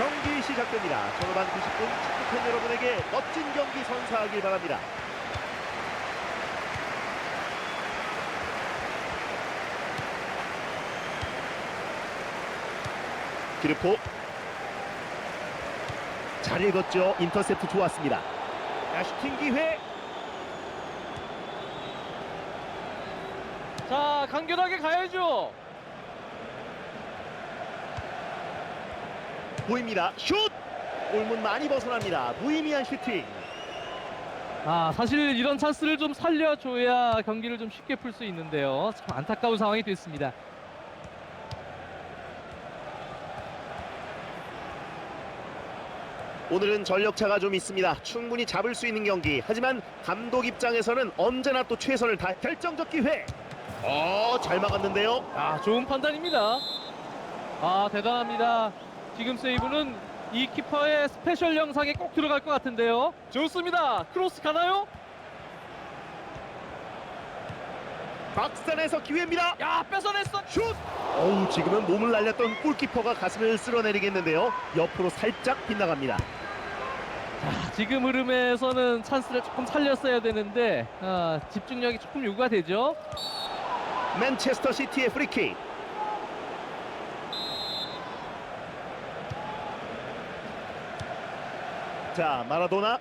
경기 시작됩니다. 전후반 90분 축구팬 여러분에게 멋진 경기 선사하길 바랍니다. 기르포 잘 읽었죠. 인터셉트 좋았습니다. 자, 슈팅 기회. 자, 간결하게 가야죠. 보입니다. 슛! 골문 많이 벗어납니다. 무의미한 슈팅. 아, 사실 이런 찬스를 좀 살려줘야 경기를 좀 쉽게 풀 수 있는데요. 참 안타까운 상황이 됐습니다. 오늘은 전력차가 좀 있습니다. 충분히 잡을 수 있는 경기. 하지만 감독 입장에서는 언제나 또 최선을 다 결정적 기회. 어, 잘 막았는데요. 아, 좋은 판단입니다. 아, 대단합니다. 지금 세이브는 이 키퍼의 스페셜 영상에 꼭 들어갈 것 같은데요. 좋습니다. 크로스 가나요? 박산에서 기회입니다. 야, 뺏어냈어. 슛! 어우, 지금은 몸을 날렸던 골키퍼가 가슴을 쓸어내리겠는데요. 옆으로 살짝 빗나갑니다. 자, 지금 흐름에서는 찬스를 조금 살렸어야 되는데 아, 집중력이 조금 요구가 되죠. 맨체스터 시티의 프리킥. 자, 마라도나.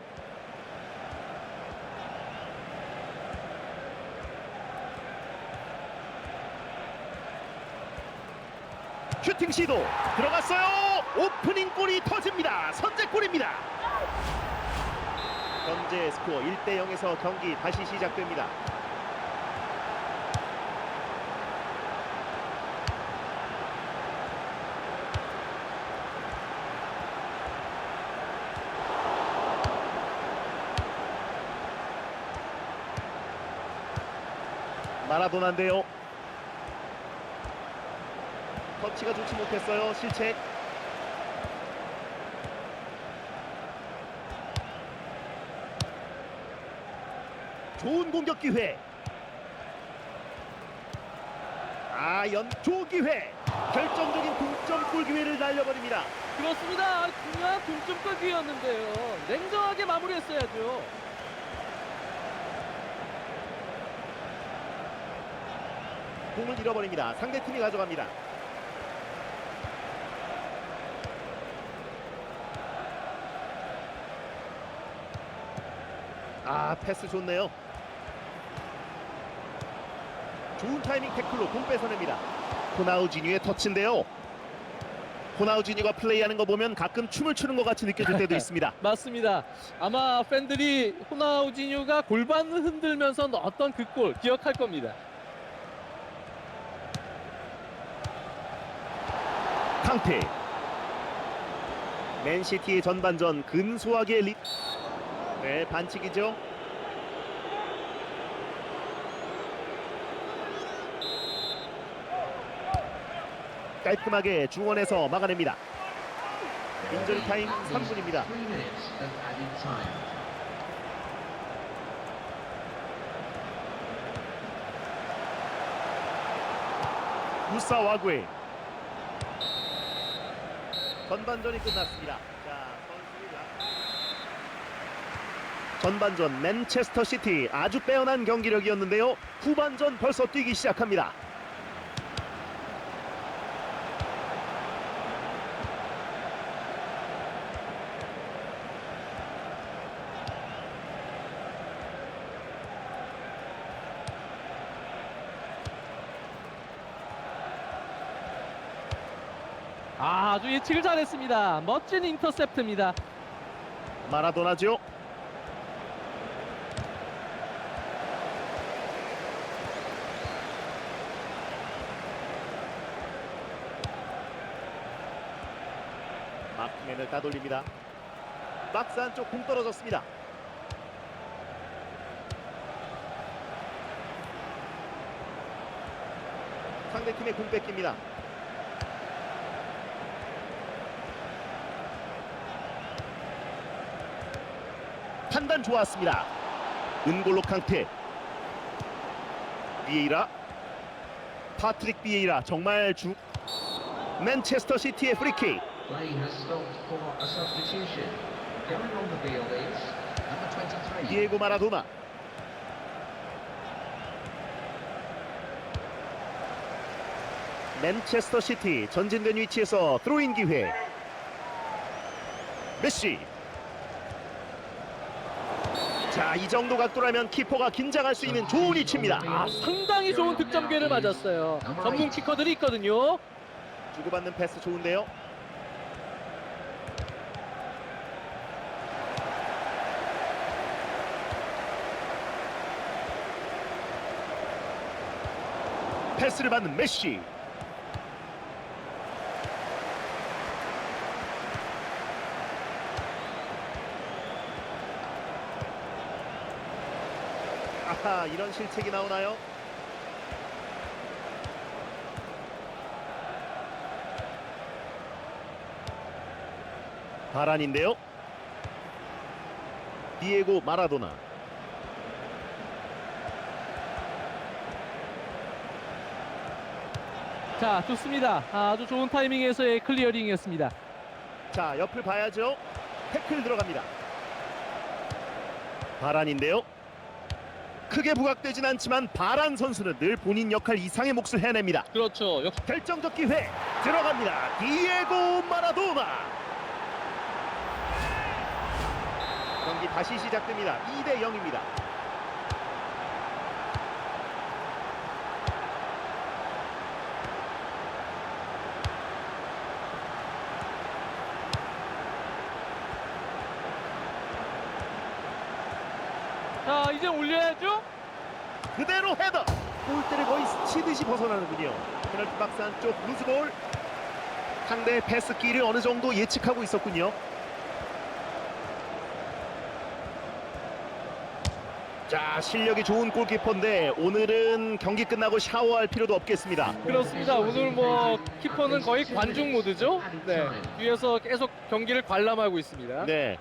슈팅 시도 들어갔어요. 오프닝 골이 터집니다. 선제골입니다. 현재 스코어 1대 0에서 경기 다시 시작됩니다. 마라도나인데요. 터치가 좋지 못했어요. 실책. 좋은 공격 기회. 아, 연조 기회. 결정적인 동점골 기회를 날려버립니다. 그렇습니다. 중요한 동점골 기회였는데요. 냉정하게 마무리했어야죠. 공을 잃어버립니다. 상대팀이 가져갑니다. 아 패스 좋네요. 좋은 타이밍 태클로 공 뺏어냅니다. 호나우지뉴의 터치인데요. 호나우지뉴가 플레이하는 거 보면 가끔 춤을 추는 것 같이 느껴질 때도 있습니다. 맞습니다. 아마 팬들이 호나우지뉴가 골반을 흔들면서 넣었던 그골 기억할 겁니다. 캉테 맨시티의 전반전 근소하게 리... 네 반칙이죠. 깔끔하게 중원에서 막아냅니다. 인저리 타임 3분입니다. Three minutes of added time. 무사 와구에 전반전이 끝났습니다. 자, 전반전 맨체스터 시티 아주 빼어난 경기력이었는데요. 후반전 벌써 뛰기 시작합니다. 아, 아주 예측을 잘했습니다. 멋진 인터셉트입니다. 마라도나죠. 마크맨을 따돌립니다. 박스 안쪽 공 떨어졌습니다. 상대팀의 공 뺏깁니다. 판단 좋았습니다. 은골로 캉테 비에이라 파트릭 비에이라 정말 주 맨체스터 시티의 프리킥 Play has stopped for a substitution. Going on the field is number 23. 디에고 마라도나. 맨체스터 시티 전진된 위치에서 드로인 기회. 메시. 자, 이 정도 각도라면 키퍼가 긴장할 수 있는 좋은 위치입니다. 아, 상당히 좋은 득점 기회를 맞았어요. 전문 키커들이 있거든요. 주고받는 패스 좋은데요. 패스를 받는 메시. 아하, 이런 실책이 나오나요? 바란인데요. 디에고 마라도나. 자, 좋습니다. 아주 좋은 타이밍에서의 클리어링이었습니다. 자, 옆을 봐야죠. 태클 들어갑니다. 바란인데요. 크게 부각되진 않지만 바란 선수는 늘 본인 역할 이상의 몫을 해냅니다. 그렇죠. 역시 결정적 기회 들어갑니다. 디에고 마라도나. 경기 다시 시작됩니다. 2대 0입니다. 자, 이제 올려야죠. 그대로 헤더. 골대를 거의 스치듯이 벗어나는군요. 페널티 박스 안쪽 루즈볼. 상대의 패스길을 어느 정도 예측하고 있었군요. 자, 실력이 좋은 골키퍼인데 오늘은 경기 끝나고 샤워할 필요도 없겠습니다. 그렇습니다. 오늘 뭐 키퍼는 거의 관중 모드죠. 네. 뒤에서 계속 경기를 관람하고 있습니다. 네.